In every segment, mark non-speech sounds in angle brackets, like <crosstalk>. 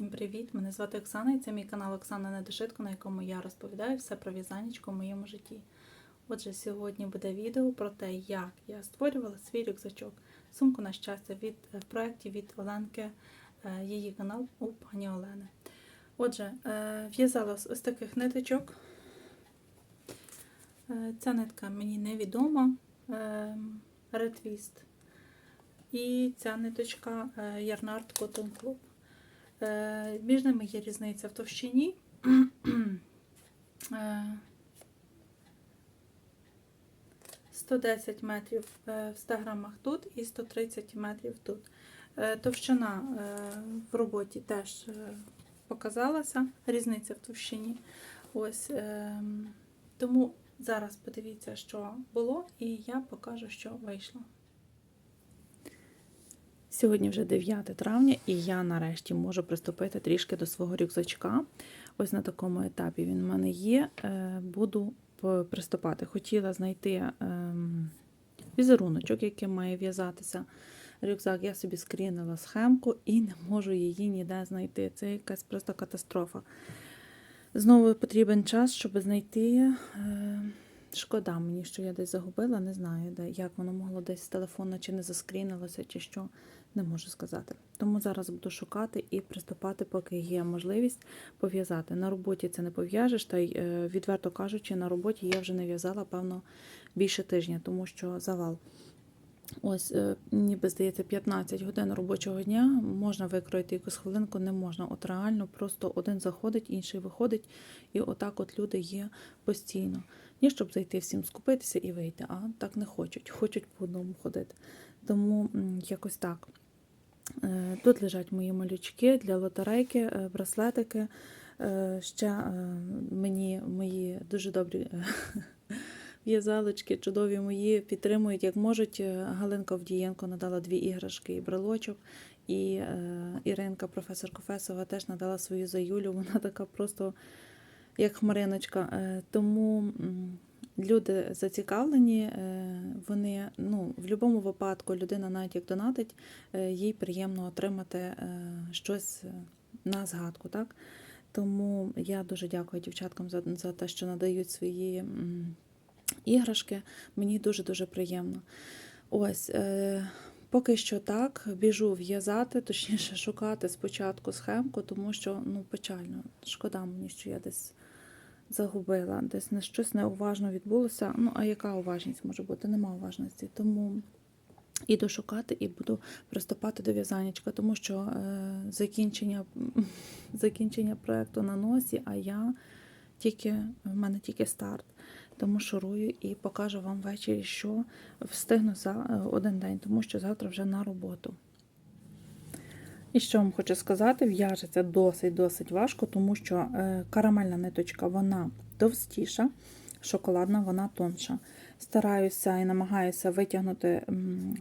Всім привіт! Мене звати Оксана і це мій канал Оксана Недошитко, на якому я розповідаю все про в'язанечко в моєму житті. Отже, сьогодні буде відео про те, як я створювала свій рюкзачок, сумку на щастя від в проєкті від Оленки, е, її канал у пані Олени. Отже, е, в'язала з ось таких ниточок. Е, Ця нитка мені невідома, е, ретвіст. І ця ниточка е, Ярнард Cotton Club. Е, Між ними є різниця в товщині. Е, 110 метрів е, в 100 грамах тут і 130 метрів тут. Е, Товщина в роботі теж показалася, різниця в товщині. Ось, тому зараз подивіться, що було, і я покажу, що вийшло. Сьогодні вже 9 травня, і я нарешті можу приступити трішки до свого рюкзачка. Ось на такому етапі він в мене є. Е, Буду приступати. Хотіла знайти ем, візеруночок, яким має в'язатися рюкзак. Я собі скрінила схемку і не можу її ніде знайти. Це якась просто катастрофа. Знову потрібен час, щоб знайти. Е, Шкода мені, що я десь загубила, не знаю, де, як воно могло десь з телефону, чи не заскрінилося, чи що, не можу сказати. Тому зараз буду шукати і приступати, поки є можливість пов'язати. На роботі це не пов'яжеш, та й е, відверто кажучи, на роботі я вже не в'язала, певно, більше тижня, тому що завал. Ось, е, ніби здається, 15 годин робочого дня можна викроїти якусь хвилинку, не можна. От реально просто один заходить, інший виходить, і отак от люди є постійно. Ні, щоб зайти всім скупитися і вийти, а так не хочуть, хочуть по одному ходити. Тому якось так. Е, Тут лежать мої малючки для лотерейки, е, браслетики. Е, Ще мені мої дуже добрі <laughs> в'язалочки, чудові мої підтримують, як можуть. Галинка Вдієнко надала дві іграшки і брелочок. І Іринка, професор Кофесова, теж надала свою заюлю. Вона така просто як хмариночка. Е, Тому люди зацікавлені, е, вони ну, в будь-якому випадку людина, навіть як донатить, е, їй приємно отримати щось на згадку. Так? Тому я дуже дякую дівчаткам за, за те, що надають свої іграшки. Мені дуже-дуже приємно. Ось. Поки що так, біжу в'язати, точніше шукати спочатку схемку, тому що ну, печально. Шкода мені, що я десь загубила, десь не щось неуважно відбулося. Ну, а яка уважність може бути? Нема уважності. Тому іду шукати і буду приступати до в'язанечка, тому що е, закінчення, <laughs> закінчення проєкту на носі, а я тільки, в мене тільки старт. Тому шурую і покажу вам ввечері, що встигну за е, один день, тому що завтра вже на роботу. І що вам хочу сказати, в'яжеться досить-досить важко, тому що е, карамельна ниточка вона товстіша, шоколадна вона тонша. Стараюся і намагаюся витягнути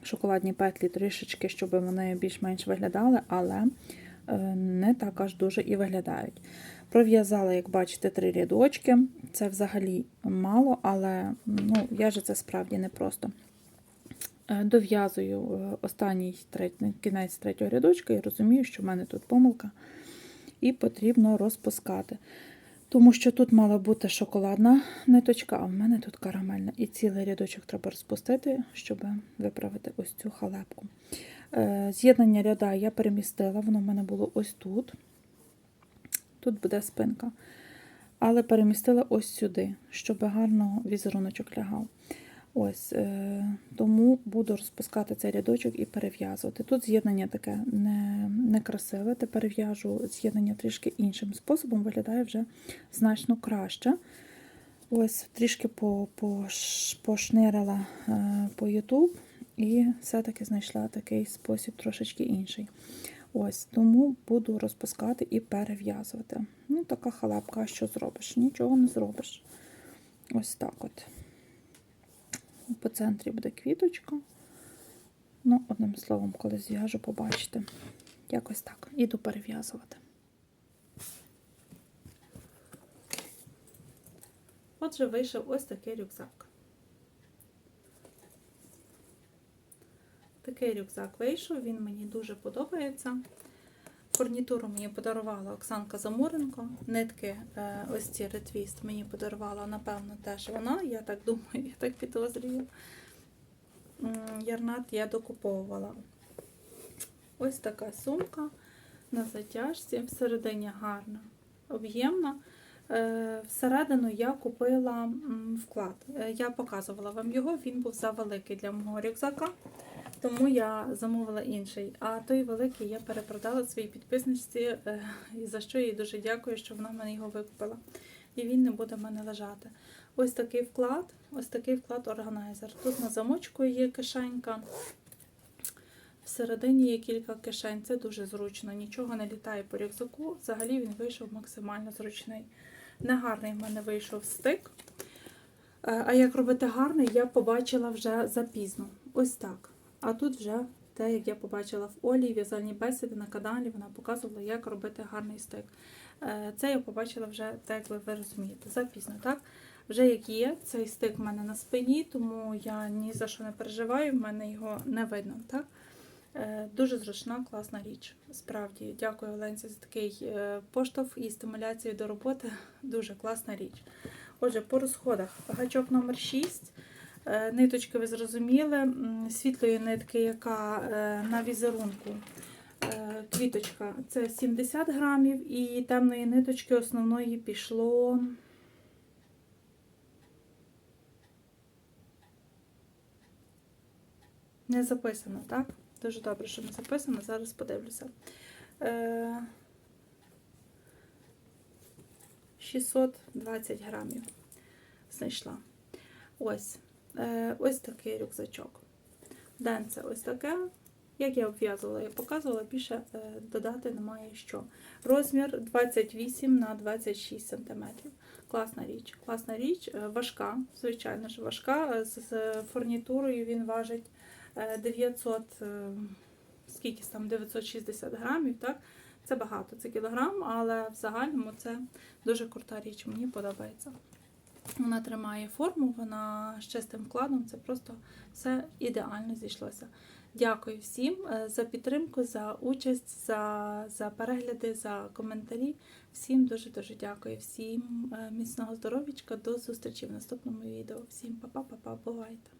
шоколадні петлі трішечки, щоб вони більш-менш виглядали, але е, не так аж дуже і виглядають. Пров'язала, як бачите, три рядочки. Це взагалі мало, але ну, в'яжеться справді непросто. Е, Дов'язую е, останній кінець третього рядочка і розумію, що в мене тут помилка, і потрібно розпускати. Тому що тут мала бути шоколадна ниточка, а в мене тут карамельна. І цілий рядочок треба розпустити, щоб виправити ось цю халепку. Е, З'єднання ряда я перемістила, воно в мене було ось тут. Тут буде спинка. Але перемістила ось сюди, щоб гарно візеруночок лягав. Ось, е, тому буду розпускати цей рядочок і перев'язувати. Тут з'єднання таке не, некрасиве, тепер в'яжу з'єднання трішки іншим способом, виглядає вже значно краще. Ось трішки по, по, пошнирила е, по YouTube і все-таки знайшла такий спосіб трошечки інший. Ось, тому буду розпускати і перев'язувати. Ну, така халепка, а що зробиш? Нічого не зробиш. Ось так от. По центрі буде квіточка. Ну, одним словом, коли зв'яжу, побачите. Якось так. Іду перев'язувати. Отже, вийшов ось такий рюкзак. Такий рюкзак вийшов, він мені дуже подобається. Фурнітуру мені подарувала Оксанка Замуренко. Нитки, е, ось ці ретвіст мені подарувала, напевно, теж вона. Я так думаю, <laughs> я так підозрюю. Ярнат я докуповувала. Ось така сумка на затяжці, всередині гарна, об'ємна. Е, Всередину я купила вклад. Е, Я показувала вам його, він був завеликий для мого рюкзака, тому я замовила інший. А той великий я перепродала своїй підписниці, е, за що їй дуже дякую, що вона в мене його викупила. І він не буде в мене лежати. Ось такий вклад, ось такий вклад органайзер. Тут на замочку є кишенька. Всередині є кілька кишень, це дуже зручно, нічого не літає по рюкзаку. Взагалі він вийшов максимально зручний. Негарний в мене вийшов стик. Е, А як робити гарний, я побачила вже запізно. Ось так. А тут вже те, як я побачила в Олі, в'язальні бесіди на каналі, вона показувала, як робити гарний стик. Е, Це я побачила вже, так як ви, розумієте, запізно, так? Вже як є, цей стик в мене на спині, тому я ні за що не переживаю, в мене його не видно. так? Е, Дуже зручна, класна річ. Справді, дякую Оленці за такий е, поштовх і стимуляцію до роботи. <laughs> Дуже класна річ. Отже, по розходах. Гачок номер 6. Е, Ниточки ви зрозуміли. Світлої нитки, яка е, на візерунку. Е, Квіточка це 70 грамів, і темної ниточки основної пішло. Не записано, так? Дуже добре, що не записано. Зараз подивлюся. Е, 620 грамів знайшла. Ось. Е, ось такий рюкзачок. Денце ось таке. Як я обв'язувала, я показувала, більше е, додати немає що. Розмір 28 на 26 см. Класна річ. Класна річ, е, важка, звичайно ж, важка. З, фурнітурою він важить е, 900, е, скільки там 960 грамів, так? Це багато, це кілограм, але в загальному це дуже крута річ, мені подобається. Вона тримає форму, вона з чистим вкладом, це просто все ідеально зійшлося. Дякую всім е, за підтримку, за участь, за, за перегляди, за коментарі. Всім дуже-дуже дякую. Всім е, міцного здоров'ячка, до зустрічі в наступному відео. Всім па-па-па-па, бувайте!